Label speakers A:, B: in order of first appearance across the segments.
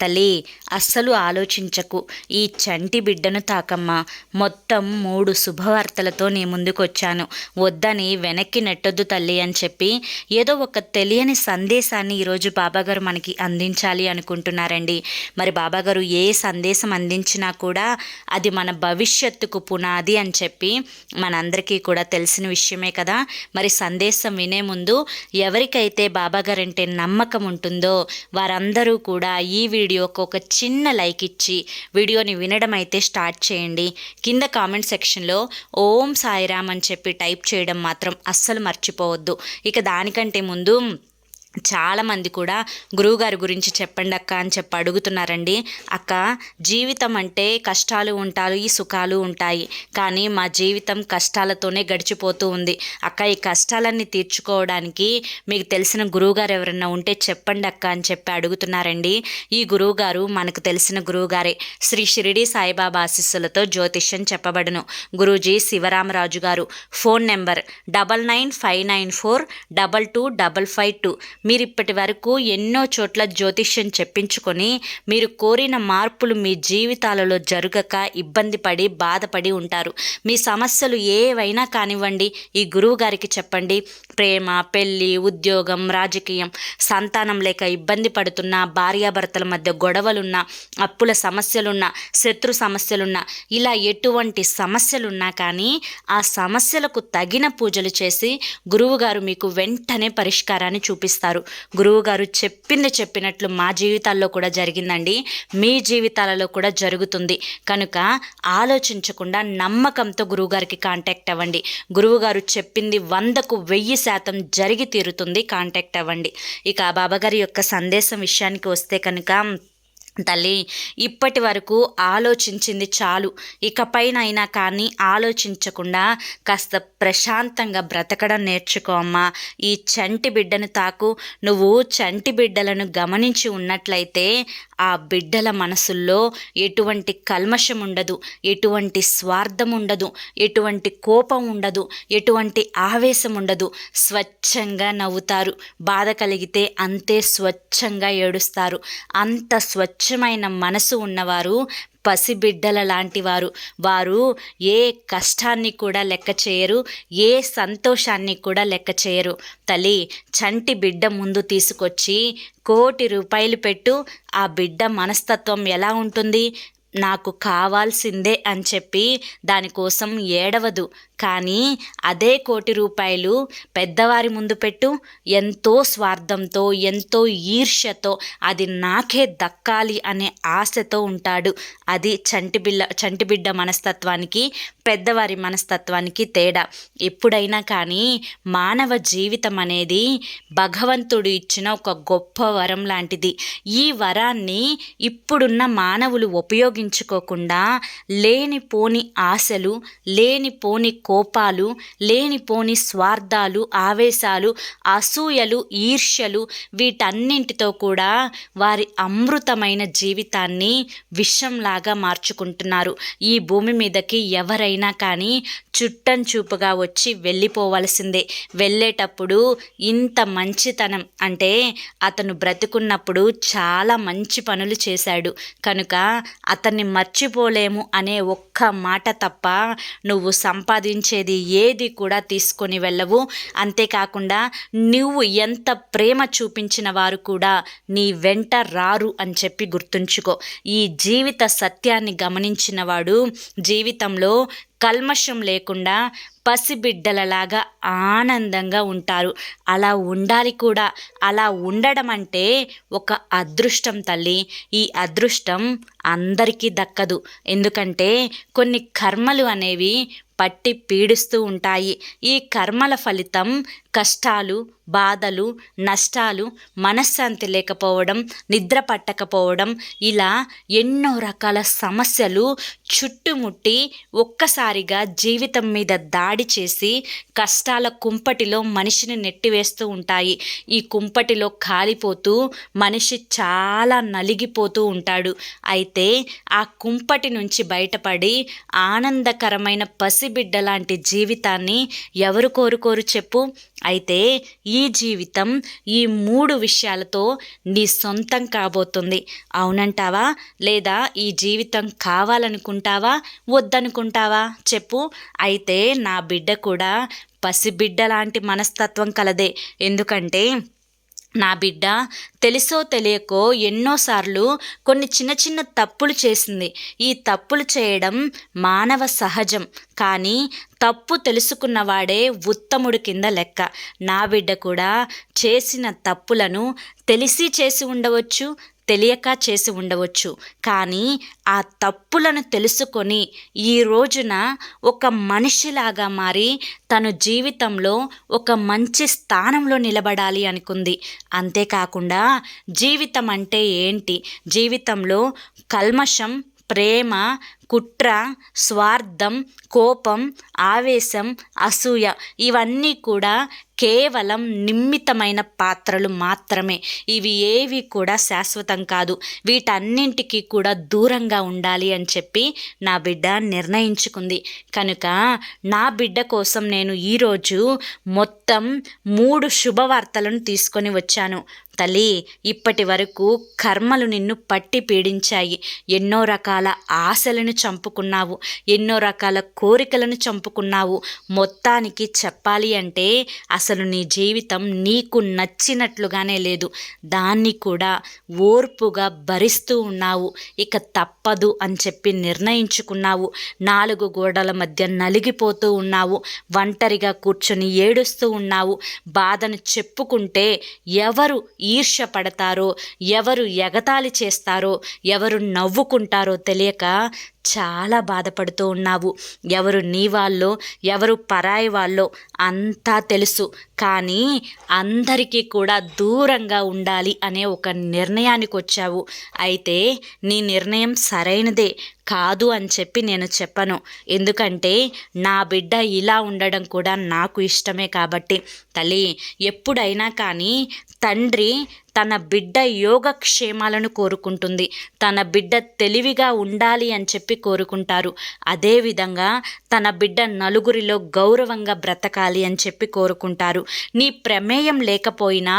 A: తల్లి అస్సలు ఆలోచించకు. ఈ చంటి బిడ్డను తాకమ్మా. మొత్తం మూడు శుభవార్తలతో నీ ముందుకొచ్చాను. వద్దని వెనక్కి నెట్టొద్దు తల్లి అని చెప్పి ఏదో ఒక తెలియని సందేశాన్ని ఈరోజు బాబాగారు మనకి అందించాలి అనుకుంటున్నారండి. మరి బాబాగారు ఏ సందేశం అందించినా కూడా అది మన భవిష్యత్తుకు పునాది అని చెప్పి మనందరికీ కూడా తెలిసిన విషయమే కదా. మరి సందేశం వినే ముందు ఎవరికైతే బాబాగారు అంటే నమ్మకం ఉంటుందో వారందరూ కూడా ఈ వీడియో వీడియోకు ఒక చిన్న లైక్ ఇచ్చి వీడియోని వినడం అయితే స్టార్ట్ చేయండి. కింద కామెంట్ సెక్షన్లో ఓం సాయిరామ్ అని చెప్పి టైప్ చేయడం మాత్రం అస్సలు మర్చిపోవద్దు. ఇక దానికంటే ముందు చాలామంది కూడా గురువుగారి గురించి చెప్పండి అక్క అని చెప్పి అడుగుతున్నారండి. అక్క జీవితం అంటే కష్టాలు ఉంటాయి సుఖాలు ఉంటాయి. కానీ మా జీవితం కష్టాలతోనే గడిచిపోతూ ఉంది. అక్క ఈ కష్టాలన్నీ తీర్చుకోవడానికి మీకు తెలిసిన గురువుగారు ఎవరన్నా ఉంటే చెప్పండి అక్క అని చెప్పి అడుగుతున్నారండి. ఈ గురువుగారు మనకు తెలిసిన గురువుగారే శ్రీ షిరిడి సాయిబాబా ఆశీస్సులతో జ్యోతిష్యం చెప్పబడును. గురూజీ శివరామరాజు గారు phone number double nine five nine four double two double five two. మీరు ఇప్పటి వరకు ఎన్నో చోట్ల జ్యోతిష్యం చెప్పించుకొని మీరు కోరిన మార్పులు మీ జీవితాలలో జరగక ఇబ్బంది పడి బాధపడి ఉంటారు. మీ సమస్యలు ఏవైనా కానివ్వండి ఈ గురువు గారికి చెప్పండి. ప్రేమ పెళ్ళి ఉద్యోగం రాజకీయం సంతానం లేక ఇబ్బంది పడుతున్న భార్యాభర్తల మధ్య గొడవలున్నా అప్పుల సమస్యలున్నా శత్రు సమస్యలున్నా ఇలా ఎటువంటి సమస్యలున్నా కానీ ఆ సమస్యలకు తగిన పూజలు చేసి గురువుగారు మీకు వెంటనే పరిష్కారాన్ని చూపిస్తారు. చేస్తారు గురువుగారు చెప్పింది చెప్పినట్లు మా జీవితాల్లో కూడా జరిగిందండి. మీ జీవితాలలో కూడా జరుగుతుంది. కనుక ఆలోచించకుండా నమ్మకంతో గురువుగారికి కాంటాక్ట్ అవ్వండి. గురువుగారు చెప్పింది వందకు వెయ్యి శాతం జరిగి తీరుతుంది. కాంటాక్ట్ అవ్వండి. ఇక బాబాగారి యొక్క సందేశం విషయానికి వస్తే కనుక తల్లి ఇప్పటి వరకు ఆలోచించింది చాలు. ఇకపైనైనా కానీ ఆలోచించకుండా కాస్త ప్రశాంతంగా బ్రతకడం నేర్చుకో అమ్మా. ఈ చంటి బిడ్డను తాకు. నువ్వు చంటి బిడ్డలను గమనించి ఉన్నట్లయితే ఆ బిడ్డల మనసుల్లో ఎటువంటి కల్మషం ఉండదు. ఎటువంటి స్వార్థం ఉండదు. ఎటువంటి కోపం ఉండదు. ఎటువంటి ఆవేశం ఉండదు. స్వచ్ఛంగా నవ్వుతారు. బాధ కలిగితే అంతే స్వచ్ఛంగా ఏడుస్తారు. అంత స్వచ్ఛమైన మనసు ఉన్నవారు పసిబిడ్డల లాంటి వారు. వారు ఏ కష్టాన్ని కూడా లెక్క చేయరు ఏ సంతోషాన్ని కూడా లెక్క చేయరు. తల్లి చంటి బిడ్డ ముందు తీసుకొచ్చి కోటి రూపాయలు పెట్టు ఆ బిడ్డ మనస్తత్వం ఎలా ఉంటుంది? నాకు కావాల్సిందే అని చెప్పి దానికోసం ఏడవదు. కానీ అదే కోటి రూపాయలు పెద్దవారి ముందు పెట్టు. ఎంతో స్వార్థంతో ఎంతో ఈర్ష్యతో అది నాకే దక్కాలి అనే ఆశతో ఉంటాడు. అది చంటి బిల్ల చంటి బిడ్డ మనస్తత్వానికి పెద్దవారి మనస్తత్వానికి తేడా. ఎప్పుడైనా కానీ మానవ జీవితం అనేది భగవంతుడు ఇచ్చిన ఒక గొప్ప వరం లాంటిది. ఈ వరాన్ని ఇప్పుడున్న మానవులు ఉపయోగించుకోకుండా లేనిపోని ఆశలు లేనిపోని కోపాలు లేనిపోని స్వార్థాలు ఆవేశాలు అసూయలు ఈర్ష్యలు వీటన్నింటితో కూడా వారి అమృతమైన జీవితాన్ని విషంలాగా మార్చుకుంటున్నారు. ఈ భూమి మీదకి ఎవరైనా కానీ చుట్టం చూపుగా వచ్చి వెళ్ళిపోవలసిందే. వెళ్ళేటప్పుడు ఇంత మంచితనం అంటే అతను బ్రతుకున్నప్పుడు చాలా మంచి పనులు చేశాడు. కనుక అతన్ని మర్చిపోలేము అనే ఒక్క మాట తప్ప నువ్వు సంపాదించేది ఏది కూడా తీసుకొని వెళ్ళవు. అంతేకాకుండా నువ్వు ఎంత ప్రేమ చూపించిన వారు కూడా నీ వెంట రారు అని చెప్పి గుర్తుంచుకో. ఈ జీవిత సత్యాన్ని గమనించిన వాడు జీవితంలో కల్మషం లేకుండా పసిబిడ్డలలాగా ఆనందంగా ఉంటారు. అలా ఉండాలి కూడా. అలా ఉండడం అంటే ఒక అదృష్టం తల్లి. ఈ అదృష్టం అందరికీ దక్కదు. ఎందుకంటే కొన్ని కర్మలు అనేవి పట్టి పీడిస్తూ ఉంటాయి. ఈ కర్మల ఫలితం కష్టాలు బాధలు నష్టాలు మనశ్శాంతి లేకపోవడం నిద్ర పట్టకపోవడం ఇలా ఎన్నో రకాల సమస్యలు చుట్టుముట్టి ఒక్కసారిగా జీవితం మీద దాడి చేసి కష్టాల కుంపటిలో మనిషిని నెట్టివేస్తూ ఉంటాయి. ఈ కుంపటిలో కాలిపోతూ మనిషి చాలా నలిగిపోతూ ఉంటాడు. అయితే అయితే ఆ కుంపటి నుంచి బయటపడి ఆనందకరమైన పసిబిడ్డ లాంటి జీవితాన్ని ఎవరు కోరుకోరు చెప్పు. అయితే ఈ జీవితం ఈ మూడు విషయాలతో నీ సొంతం కాబోతుంది. అవునంటావా? లేదా ఈ జీవితం కావాలనుకుంటావా? వద్దనుకుంటావా? చెప్పు. అయితే నా బిడ్డ కూడా పసిబిడ్డ లాంటి మనస్తత్వం కలదే. ఎందుకంటే నా బిడ్డ తెలుసో తెలియకో ఎన్నోసార్లు కొన్ని చిన్న చిన్న తప్పులు చేసింది. ఈ తప్పులు చేయడం మానవ సహజం. కానీ తప్పు తెలుసుకున్నవాడే ఉత్తముడు కింద లెక్క. నా బిడ్డ కూడా చేసిన తప్పులను తెలిసి చేసి ఉండవచ్చు తెలియక చేసి ఉండవచ్చు. కానీ ఆ తప్పులను తెలుసుకొని ఈ రోజున ఒక మనిషిలాగా మారి తను జీవితంలో ఒక మంచి స్థానంలో నిలబడాలి అనుకుంది. అంతేకాకుండా జీవితం అంటే ఏంటి? జీవితంలో కల్మషం ప్రేమ కుట్ర స్వార్థం కోపం ఆవేశం అసూయ ఇవన్నీ కూడా కేవలం నిమ్మితమైన పాత్రలు మాత్రమే. ఇవి ఏవి కూడా శాశ్వతం కాదు. వీటన్నింటికి కూడా దూరంగా ఉండాలి అని చెప్పి నా బిడ్డ నిర్ణయించుకుంది. కనుక నా బిడ్డ కోసం నేను ఈరోజు మొత్తం మూడు శుభవార్తలను తీసుకొని వచ్చాను. తల్లి ఇప్పటి వరకు కర్మలు నిన్ను పట్టి పీడించాయి. ఎన్నో రకాల ఆశలను చంపుకున్నావు. ఎన్నో రకాల కోరికలను చంపుకున్నావు. మొత్తానికి చెప్పాలి అంటే అసలు అసలు నీ జీవితం నీకు నచ్చినట్లుగానే లేదు. దాన్ని కూడా ఓర్పుగా భరిస్తూ ఉన్నావు. ఇక తప్పదు అని చెప్పి నిర్ణయించుకున్నావు. నాలుగు గోడల మధ్య నలిగిపోతూ ఉన్నావు. ఒంటరిగా కూర్చొని ఏడుస్తూ ఉన్నావు. బాధను చెప్పుకుంటే ఎవరు ఈర్ష్య పడతారో ఎవరు ఎగతాళి చేస్తారో ఎవరు నవ్వుకుంటారో తెలియక చాలా బాధపడుతూ ఉన్నావు. ఎవరు నీ వాళ్ళో ఎవరు పరాయి వాళ్ళో అంతా తెలుసు. కానీ అందరికీ కూడా దూరంగా ఉండాలి అనే ఒక నిర్ణయానికి వచ్చావు అయితే నీ నిర్ణయం సరైనదే. కాదు అని చెప్పి నేను చెప్పను. ఎందుకంటే నా బిడ్డ ఇలా ఉండడం కూడా నాకు ఇష్టమే కాబట్టి. తల్లి ఎప్పుడైనా కానీ తండ్రి తన బిడ్డ యోగక్షేమాలను కోరుకుంటుంది. తన బిడ్డ తెలివిగా ఉండాలి అని చెప్పి కోరుకుంటారు. అదేవిధంగా తన బిడ్డ నలుగురిలో గౌరవంగా బ్రతకాలి అని చెప్పి కోరుకుంటారు. నీ ప్రమేయం లేకపోయినా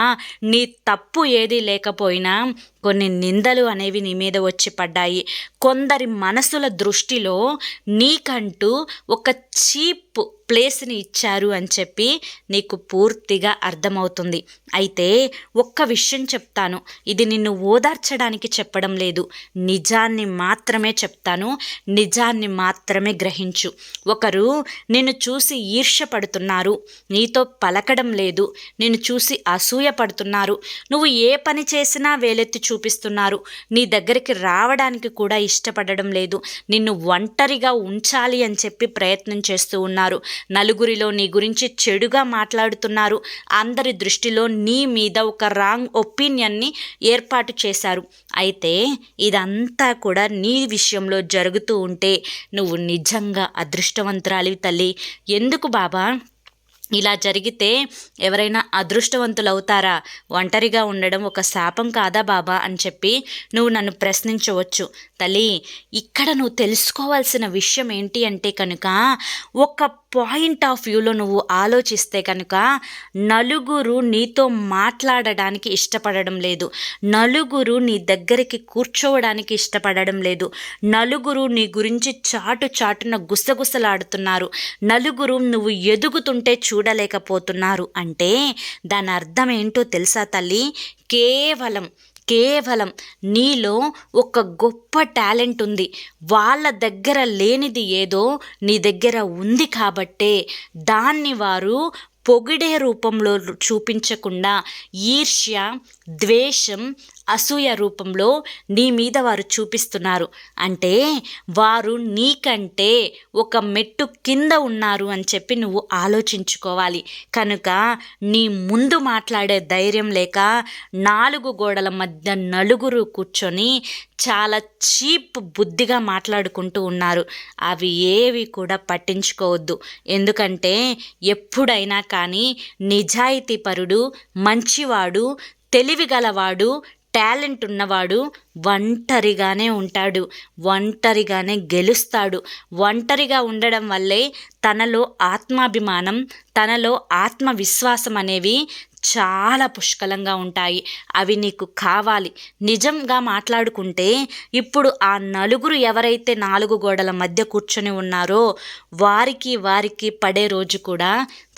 A: నీ తప్పు ఏది లేకపోయినా కొన్ని నిందలు అనేవి నీ మీద వచ్చి పడ్డాయి. కొందరి మనసుల దృష్టిలో నీకంటూ ఒక చీప్ ప్లేస్ని ఇచ్చారు అని చెప్పి నీకు పూర్తిగా అర్థమవుతుంది. అయితే ఒక్క విషయం చెప్తాను. ఇది నిన్ను ఓదార్చడానికి చెప్పడం లేదు. నిజాన్ని మాత్రమే చెప్తాను. నిజాన్ని మాత్రమే గ్రహించు. ఒకరు నిన్ను చూసి ఈర్ష్య పడుతున్నారు నీతో పలకడం లేదు. నిన్ను చూసి అసూయ పడుతున్నారు నువ్వు ఏ పని చేసినా వేలెత్తి చూపిస్తున్నారు. నీ దగ్గరికి రావడానికి కూడా ఇష్టపడడం లేదు. నిన్ను ఒంటరిగా ఉంచాలి అని చెప్పి ప్రయత్నం చేస్తూ ఉన్నారు. నలుగురిలో నీ గురించి చెడుగా మాట్లాడుతున్నారు. అందరి దృష్టిలో నీ మీద ఒక రాంగ్ ఒపీనియన్ని ఏర్పాటు చేశారు. అయితే ఇదంతా కూడా నీ విషయంలో జరుగుతూ ఉంటే నువ్వు నిజంగా అదృష్టవంతురాలివి తల్లి. ఎందుకు బాబా? ఇలా జరిగితే ఎవరైనా అదృష్టవంతులు అవుతారా ఒంటరిగా ఉండడం ఒక శాపం కాదా బాబా? అని చెప్పి నువ్వు నన్ను ప్రశ్నించవచ్చు. తల్లి ఇక్కడ నువ్వు తెలుసుకోవాల్సిన విషయం ఏంటి అంటే కనుక ఒక పాయింట్ ఆఫ్ వ్యూలో నువ్వు ఆలోచిస్తే కనుక నలుగురు నీతో మాట్లాడడానికి ఇష్టపడడం లేదు. నలుగురు నీ దగ్గరికి కూర్చోవడానికి ఇష్టపడడం లేదు. నలుగురు నీ గురించి చాటు చాటున గుసగుసలాడుతున్నారు. నలుగురు నువ్వు ఎదుగుతుంటే చూ చూడలేకపోతున్నారు. అంటే దాని అర్థం ఏంటో తెలుసా తల్లి? కేవలం కేవలం నీలో ఒక గొప్ప టాలెంట్ ఉంది. వాళ్ళ దగ్గర లేనిది ఏదో నీ దగ్గర ఉంది కాబట్టే దాన్ని వారు పొగిడే రూపంలో చూపించకుండా ఈర్ష్య ద్వేషం అసూయ రూపంలో నీ మీద వారు చూపిస్తున్నారు. అంటే వారు నీకంటే ఒక మెట్టు కింద ఉన్నారు అని చెప్పి నువ్వు ఆలోచించుకోవాలి. కనుక నీ ముందు మాట్లాడే ధైర్యం లేక నాలుగు గోడల మధ్య నలుగురు కూర్చొని చాలా చీప్ బుద్ధిగా మాట్లాడుకుంటూ ఉన్నారు. అవి ఏవి కూడా పట్టించుకోవద్దు. ఎందుకంటే ఎప్పుడైనా కానీ నిజాయితీపరుడు మంచివాడు తెలివిగలవాడు టాలెంట్ ఉన్నవాడు ఒంటరిగానే ఉంటాడు ఒంటరిగానే గెలుస్తాడు. ఒంటరిగా ఉండడం వల్లే తనలో ఆత్మాభిమానం తనలో ఆత్మవిశ్వాసం అనేవి చాలా పుష్కలంగా ఉంటాయి. అవి నీకు కావాలి. నిజంగా మాట్లాడుకుంటే ఇప్పుడు ఆ నలుగురు ఎవరైతే నాలుగు గోడల మధ్య కూర్చొని ఉన్నారో వారికి వారికి పడే రోజు కూడా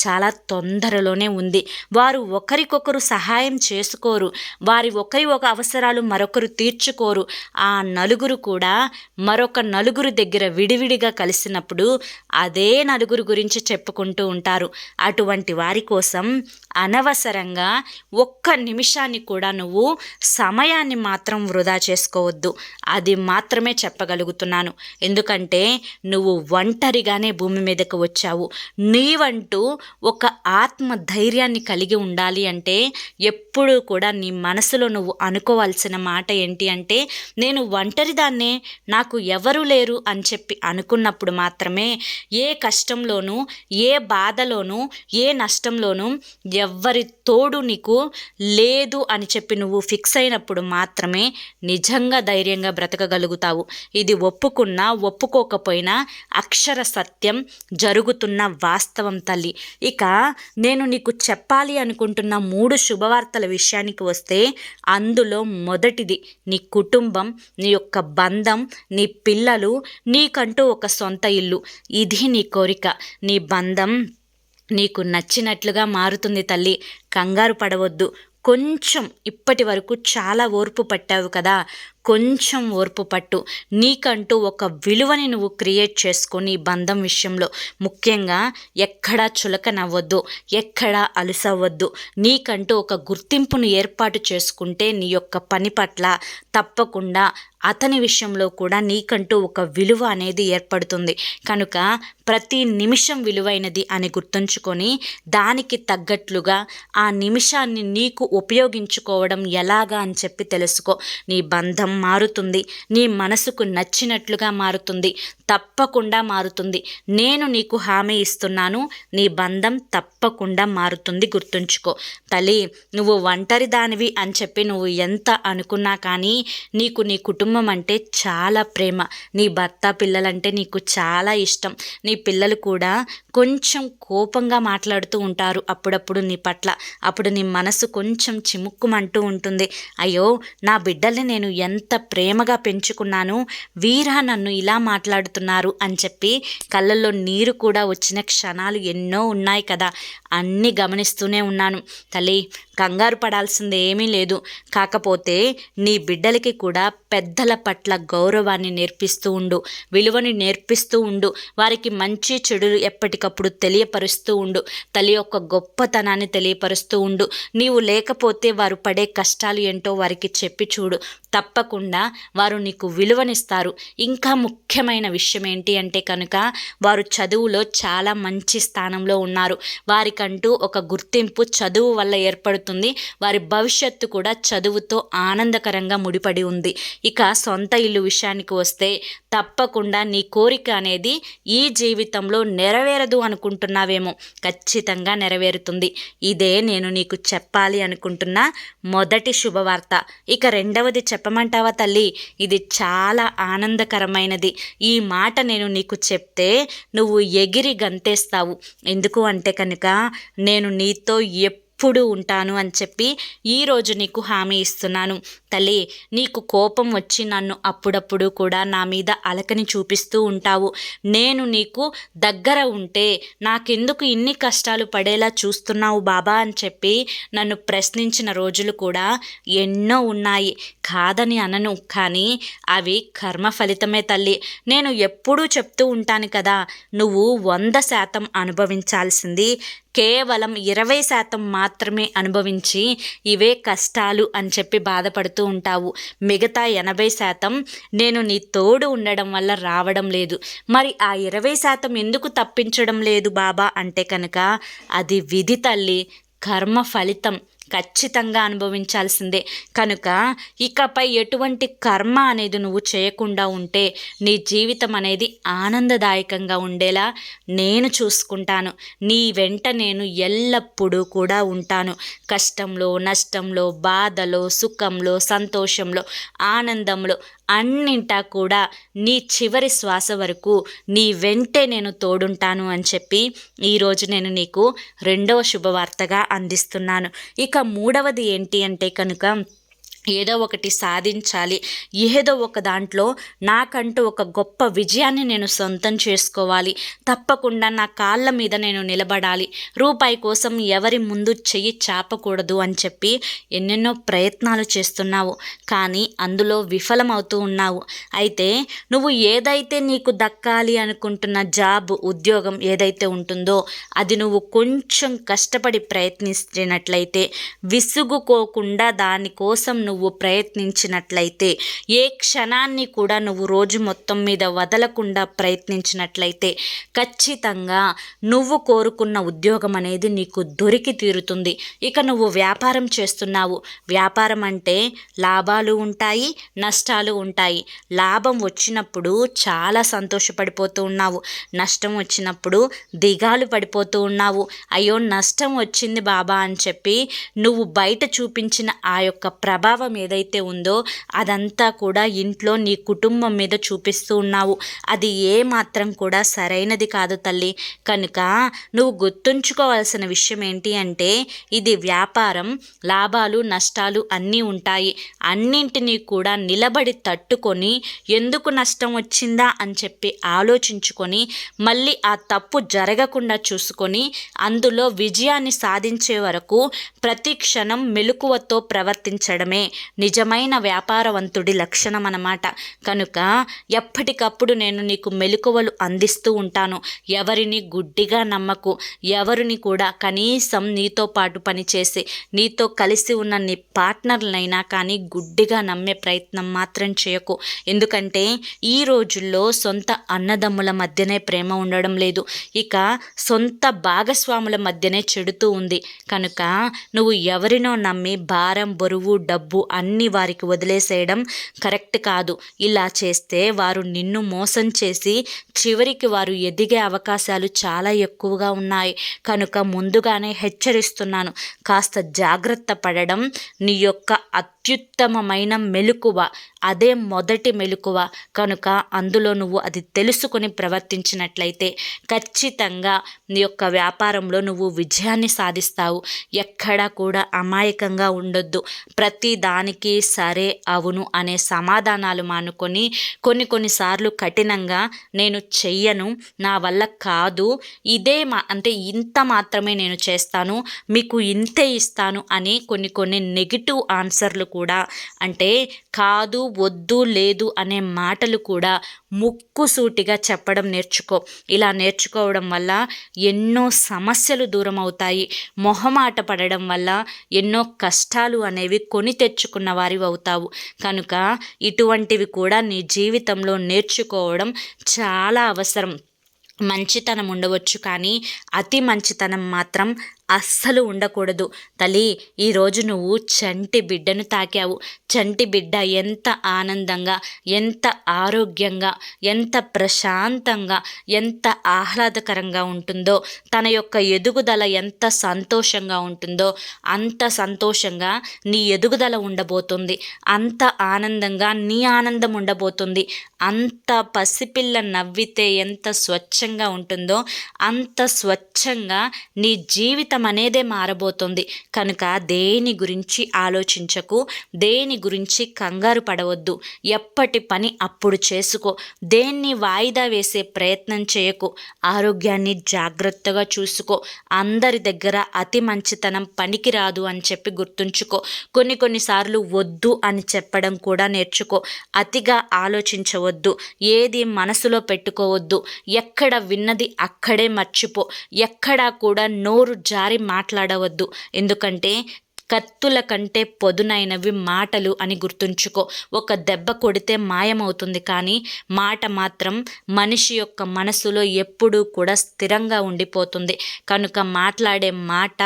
A: చాలా తొందరలోనే ఉంది. వారు ఒకరికొకరు సహాయం చేసుకోరు. వారి ఒకరి ఒక అవసరాలు మరొకరు తీర్చుకోరు. ఆ నలుగురు కూడా మరొక నలుగురు దగ్గర విడివిడిగా కలిసినప్పుడు అదే నలుగురు గురించి చెప్పుకుంటూ ఉంటారు. అటువంటి వారి కోసం అనవసరంగా ఒక్క నిమిషాన్ని కూడా నువ్వు సమయాన్ని మాత్రం వృధా చేసుకోవద్దు. అది మాత్రమే చెప్పగలుగుతున్నాను. ఎందుకంటే నువ్వు ఒంటరిగానే భూమి మీదకు వచ్చావు. నీవంటూ ఒక ఆత్మ ధైర్యాన్ని కలిగి ఉండాలి అంటే ఎప్పుడూ కూడా నీ మనసులో నువ్వు అనుకోవాల్సిన మాట ఏంటి అంటే నేను ఒంటరిదాన్నే నాకు ఎవరు లేరు అని చెప్పి అనుకున్నప్పుడు మాత్రమే ఏ కష్టంలోనూ ఏ బాధలోనూ ఏ నష్టంలోనూ ఎవ్వరి తోడు నీకు లేదు అని చెప్పి నువ్వు ఫిక్స్ అయినప్పుడు మాత్రమే నిజంగా ధైర్యంగా బ్రతకగలుగుతావు. ఇది ఒప్పుకున్నా ఒప్పుకోకపోయినా అక్షర సత్యం జరుగుతున్న వాస్తవం తల్లి. ఇక నేను నీకు చెప్పాలి అనుకుంటున్న మూడు శుభవార్తల విషయానికి వస్తే అందులో మొదటిది నీ కుటుంబం నీ యొక్క బంధం నీ పిల్లలు నీకంటూ ఒక సొంత ఇల్లు. ఇది నీ కోరిక. నీ బంధం నీకు నచ్చినట్లుగా మారుతుంది తల్లి. కంగారు పడవద్దు. కొంచెం ఇప్పటి వరకు చాలా ఓర్పు పట్టావు కదా. కొంచెం ఓర్పు పట్టు. నీకంటూ ఒక విలువని నువ్వు క్రియేట్ చేసుకొని బంధం విషయంలో. ముఖ్యంగా ఎక్కడా చులకనవ్వద్దు ఎక్కడా అలసవద్దు నీకంటూ ఒక గుర్తింపును ఏర్పాటు చేసుకుంటే నీ యొక్క పని పట్ల తప్పకుండా అతని విషయంలో కూడా నీకంటూ ఒక విలువ అనేది ఏర్పడుతుంది. కనుక ప్రతి నిమిషం విలువైనది అని గుర్తుంచుకొని దానికి తగ్గట్లుగా ఆ నిమిషాన్ని నీకు ఉపయోగించుకోవడం ఎలాగా అని చెప్పి తెలుసుకో. నీ బంధం మారుతుంది. నీ మనసుకు నచ్చినట్లుగా మారుతుంది. తప్పకుండా మారుతుంది. నేను నీకు హామీ ఇస్తున్నాను. నీ బంధం తప్పకుండా మారుతుంది. గుర్తుంచుకో. తల్లి నువ్వు ఒంటరి దానివి అని చెప్పి నువ్వు ఎంత అనుకున్నా కానీ నీకు నీ కుటుంబం అంటే చాలా ప్రేమ. నీ భర్త పిల్లలంటే నీకు చాలా ఇష్టం. నీ పిల్లలు కూడా కొంచెం కోపంగా మాట్లాడుతూ ఉంటారు అప్పుడప్పుడు నీ పట్ల. అప్పుడు నీ మనసు కొంచెం చిముక్కుమంటూ ఉంటుంది. అయ్యో నా బిడ్డల్ని నేను ఎంత ఎంత ప్రేమగా పెంచుకున్నాను వీరా నన్ను ఇలా మాట్లాడుతున్నారు అని చెప్పి కళ్ళల్లో నీరు కూడా వచ్చిన క్షణాలు ఎన్నో ఉన్నాయి కదా. అన్నీ గమనిస్తూనే ఉన్నాను. తల్లి కంగారు పడాల్సింది ఏమీ లేదు. కాకపోతే నీ బిడ్డలకి కూడా పెద్దల పట్ల గౌరవాన్ని నేర్పిస్తూ ఉండు. విలువని నేర్పిస్తూ ఉండు. వారికి మంచి చెడులు ఎప్పటికప్పుడు తెలియపరుస్తూ ఉండు. తల్లి యొక్క గొప్పతనాన్ని తెలియపరుస్తూ ఉండు. నీవు లేకపోతే వారు పడే కష్టాలు ఏంటో వారికి చెప్పి చూడు. తప్పకుండా వారు నీకు విలువనిస్తారు. ఇంకా ముఖ్యమైన విషయం ఏంటి అంటే కనుక వారు చదువులో చాలా మంచి స్థానంలో ఉన్నారు. వారికంటూ ఒక గుర్తింపు చదువు వల్ల ఏర్పడుతుంది. వారి భవిష్యత్తు కూడా చదువుతో ఆనందకరంగా ముడిపడి ఉంది. ఇక సొంత ఇల్లు విషయానికి వస్తే తప్పకుండా నీ కోరిక అనేది ఈ జీవితంలో నెరవేరదు అనుకుంటున్నావేమో ఖచ్చితంగా నెరవేరుతుంది. ఇదే నేను నీకు చెప్పాలి అనుకుంటున్న మొదటి శుభవార్త. ఇక రెండవది చెప్పమంటావా? తల్లి? ఇది చాలా ఆనందకరమైనది. ఈ మాట నేను నీకు చెప్తే నువ్వు ఎగిరి గంతేస్తావు. ఎందుకు అంటే కనుక నేను నీతో ఎప్పుడు ఎప్పుడూ ఉంటాను అని చెప్పి ఈరోజు నీకు హామీ ఇస్తున్నాను. తల్లి నీకు కోపం వచ్చి నన్ను అప్పుడప్పుడు కూడా నా మీద అలకని చూపిస్తూ ఉంటావు. నేను నీకు దగ్గర ఉంటే నాకెందుకు ఇన్ని కష్టాలు పడేలా చూస్తున్నావు బాబా అని చెప్పి నన్ను ప్రశ్నించిన రోజులు కూడా ఎన్నో ఉన్నాయి. కాదని అనను కానీ అవి కర్మ ఫలితమే తల్లి. నేను ఎప్పుడూ చెప్తూ ఉంటాను కదా నువ్వు వంద శాతం అనుభవించాల్సింది కేవలం ఇరవై శాతం మాత్రం మాత్రమే అనుభవించి ఇవే కష్టాలు అని చెప్పి బాధపడుతూ ఉంటావు. మిగతా ఎనభై శాతం నేను నీ తోడు ఉండడం వల్ల రావడం లేదు. మరి ఆ ఇరవై శాతం ఎందుకు తప్పించడం లేదు బాబా? అంటే కనుక అది విధి తల్లి కర్మ ఫలితం. ఖచ్చితంగా అనుభవించాల్సిందే. కనుక ఇకపై ఎటువంటి కర్మ అనేది నువ్వు చేయకుండా ఉంటే నీ జీవితం అనేది ఆనందదాయకంగా ఉండేలా నేను చూసుకుంటాను. నీ వెంట నేను ఎల్లప్పుడూ కూడా ఉంటాను. కష్టంలో నష్టంలో బాధలో సుఖంలో సంతోషంలో ఆనందంలో అన్నింటా కూడా నీ చివరి శ్వాస వరకు నీ వెంటే నేను తోడుంటాను అని చెప్పి ఈరోజు నేను నీకు రెండవ శుభవార్తగా అందిస్తున్నాను. ఇక మూడవది ఏంటి అంటే కనుక ఏదో ఒకటి సాధించాలి. ఏదో ఒక దాంట్లో నాకంటూ ఒక గొప్ప విజయాన్ని నేను సొంతం చేసుకోవాలి. తప్పకుండా నా కాళ్ళ మీద నేను నిలబడాలి. రూపాయి కోసం ఎవరి ముందు చెయ్యి చాపకూడదు అని చెప్పి ఎన్నెన్నో ప్రయత్నాలు చేస్తున్నావు. కానీ అందులో విఫలమవుతూ ఉన్నావు. అయితే నువ్వు ఏదైతే నీకు దక్కాలి అనుకుంటున్న జాబ్ ఉద్యోగం ఏదైతే ఉంటుందో అది నువ్వు కొంచెం కష్టపడి ప్రయత్నించినట్లయితే విసుగుకోకుండా దానికోసం నువ్వు నువ్వు ప్రయత్నించినట్లయితే ఏ క్షణాన్ని కూడా నువ్వు రోజు మొత్తం మీద వదలకుండా ప్రయత్నించినట్లయితే ఖచ్చితంగా నువ్వు కోరుకున్న ఉద్యోగం అనేది నీకు దొరికి తీరుతుంది. ఇక నువ్వు వ్యాపారం చేస్తున్నావు. వ్యాపారం అంటే లాభాలు ఉంటాయి నష్టాలు ఉంటాయి. లాభం వచ్చినప్పుడు చాలా సంతోషపడిపోతూ ఉన్నావు. నష్టం వచ్చినప్పుడు దిగాలు పడిపోతూ ఉన్నావు. అయ్యో నష్టం వచ్చింది బాబా అని చెప్పి నువ్వు బయట చూపించిన ఆ యొక్క ప్రభావం ప్రభావం ఏదైతే ఉందో అదంతా కూడా ఇంట్లో నీ కుటుంబం మీద చూపిస్తూ ఉన్నావు. అది ఏ మాత్రం కూడా సరైనది కాదు తల్లి. కనుక నువ్వు గుర్తుంచుకోవాల్సిన విషయం ఏంటి అంటే ఇది వ్యాపారం లాభాలు నష్టాలు అన్నీ ఉంటాయి. అన్నింటినీ కూడా నిలబడి తట్టుకొని ఎందుకు నష్టం వచ్చిందా అని చెప్పి ఆలోచించుకొని మళ్ళీ ఆ తప్పు జరగకుండా చూసుకొని అందులో విజయాన్ని సాధించే వరకు ప్రతి క్షణం మెలకువతో ప్రవర్తించడమే. నిజమైన వ్యాపారవంతుడి లక్షణం అన్నమాట. కనుక ఎప్పటికప్పుడు నేను నీకు మెలకువలు అందిస్తూ ఉంటాను. ఎవరిని గుడ్డిగా నమ్మకు ఎవరిని కూడా కనీసం నీతో పాటు పనిచేసి నీతో కలిసి ఉన్న నీ పార్ట్నర్లైనా కానీ గుడ్డిగా నమ్మే ప్రయత్నం మాత్రం చేయకు. ఎందుకంటే ఈ రోజుల్లో సొంత అన్నదమ్ముల మధ్యనే ప్రేమ ఉండడం లేదు. ఇక సొంత భాగస్వాముల మధ్యనే చెడుతూ ఉంది. కనుక నువ్వు ఎవరినో నమ్మి భారం బరువు డబ్బు అన్ని వారికి వదిలేసేయడం కరెక్ట్ కాదు. ఇలా చేస్తే వారు నిన్ను మోసం చేసి చివరికి వారు ఎదిగే అవకాశాలు చాలా ఎక్కువగా ఉన్నాయి. కనుక ముందుగానే హెచ్చరిస్తున్నాను. కాస్త జాగ్రత్త పడడం నీ యొక్క అత్యుత్తమమైన మెలకువ. అదే మొదటి మెలకువ. కనుక అందులో నువ్వు అది తెలుసుకుని ప్రవర్తించినట్లయితే ఖచ్చితంగా నీ యొక్క వ్యాపారంలో నువ్వు విజయాన్ని సాధిస్తావు. ఎక్కడా కూడా అమాయకంగా ఉండొద్దు. ప్రతి దానికి సరే అవును అనే సమాధానాలు మానుకొని కొన్ని కొన్నిసార్లు కఠినంగా నేను చెయ్యను నా వల్ల కాదు ఇదే మా అంటే ఇంత మాత్రమే నేను చేస్తాను మీకు ఇంతే ఇస్తాను అని కొన్ని కొన్ని నెగిటివ్ ఆన్సర్లు కూడా అంటే కాదు వద్దు లేదు అనే మాటలు కూడా ముక్కుసూటిగా చెప్పడం నేర్చుకో. ఇలా నేర్చుకోవడం వల్ల ఎన్నో సమస్యలు దూరం అవుతాయి మొహమాట పడడం వల్ల ఎన్నో కష్టాలు అనేవి కొని నేర్చుకున్న వారి అవుతావు. కనుక ఇటువంటివి కూడా నీ జీవితంలో నేర్చుకోవడం చాలా అవసరం. మంచితనం ఉండవచ్చు కానీ అతి మంచితనం మాత్రం అస్సలు ఉండకూడదు. తల్లి ఈరోజు నువ్వు చంటి బిడ్డను తాకావు. చంటి బిడ్డ ఎంత ఆనందంగా ఎంత ఆరోగ్యంగా ఎంత ప్రశాంతంగా ఎంత ఆహ్లాదకరంగా ఉంటుందో తన యొక్క ఎదుగుదల ఎంత సంతోషంగా ఉంటుందో అంత సంతోషంగా నీ ఎదుగుదల ఉండబోతుంది. అంత ఆనందంగా నీ ఆనందం ఉండబోతుంది. అంత పసిపిల్ల నవ్వితే ఎంత స్వచ్ఛంగా ఉంటుందో అంత స్వచ్ఛంగా నీ జీవిత అనేదే మారబోతుంది. కనుక దేని గురించి ఆలోచించకు దేని గురించి కంగారు పడవద్దు. ఎప్పటి పని అప్పుడు చేసుకో. దేన్ని వాయిదా వేసే ప్రయత్నం చేయకు. ఆరోగ్యాన్ని జాగ్రత్తగా చూసుకో. అందరి దగ్గర అతి మంచితనం పనికిరాదు అని చెప్పి గుర్తుంచుకో. కొన్ని కొన్నిసార్లు వద్దు అని చెప్పడం కూడా నేర్చుకో. అతిగా ఆలోచించవద్దు. ఏది మనసులో పెట్టుకోవద్దు. ఎక్కడ విన్నది అక్కడే మర్చిపో. ఎక్కడా కూడా నోరు జా ఒక్కసారి మాట్లాడవద్దు. ఎందుకంటే కత్తుల కంటే పొదునైనవి మాటలు అని గుర్తుంచుకో. ఒక దెబ్బ కొడితే మాయమవుతుంది కానీ మాట మాత్రం మనిషి యొక్క మనసులో ఎప్పుడూ కూడా స్థిరంగా ఉండిపోతుంది. కనుక మాట్లాడే మాట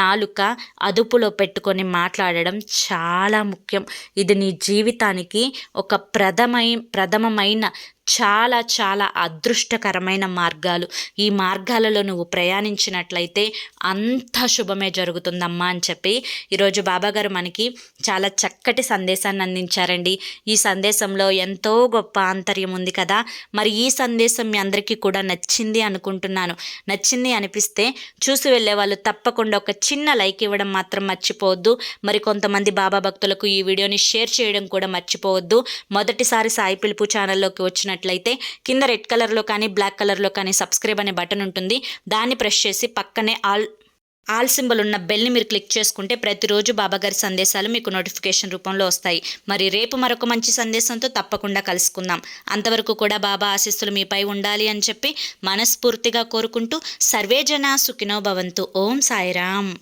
A: నాలుక అదుపులో పెట్టుకొని మాట్లాడడం చాలా ముఖ్యం. ఇది నీ జీవితానికి ఒక ప్రథమై ప్రథమమైన చాలా చాలా అదృష్టకరమైన మార్గాలు. ఈ మార్గాలలో నువ్వు ప్రయాణించినట్లయితే అంత శుభమే జరుగుతుందమ్మా అని చెప్పి ఈరోజు బాబాగారు మనకి చాలా చక్కటి సందేశాన్ని అందించారండి. ఈ సందేశంలో ఎంతో గొప్ప ఆంతర్యం ఉంది కదా. మరి ఈ సందేశం మీ అందరికీ కూడా నచ్చింది అనుకుంటున్నాను. నచ్చింది అనిపిస్తే చూసి వెళ్ళే వాళ్ళు తప్పకుండా ఒక చిన్న లైక్ ఇవ్వడం మాత్రం మర్చిపోవద్దు. మరి కొంతమంది బాబా భక్తులకు ఈ వీడియోని షేర్ చేయడం కూడా మర్చిపోవద్దు. మొదటిసారి సాయి పిలుపు ఛానల్లోకి చేసినట్లయితే కింద రెడ్ కలర్లో కానీ బ్లాక్ కలర్లో కానీ సబ్స్క్రైబ్ అనే బటన్ ఉంటుంది. దాన్ని ప్రెస్ చేసి పక్కనే ఆల్ ఆల్ సింబల్ ఉన్న బెల్ని మీరు క్లిక్ చేసుకుంటే ప్రతిరోజు బాబాగారి సందేశాలు మీకు నోటిఫికేషన్ రూపంలో వస్తాయి. మరి రేపు మరొక మంచి సందేశంతో తప్పకుండా కలుసుకుందాం. అంతవరకు కూడా బాబా ఆశీస్సులు మీపై ఉండాలి అని చెప్పి మనస్ఫూర్తిగా కోరుకుంటూ సర్వేజన సుఖినో భవంతు. ఓం సాయిరామ్.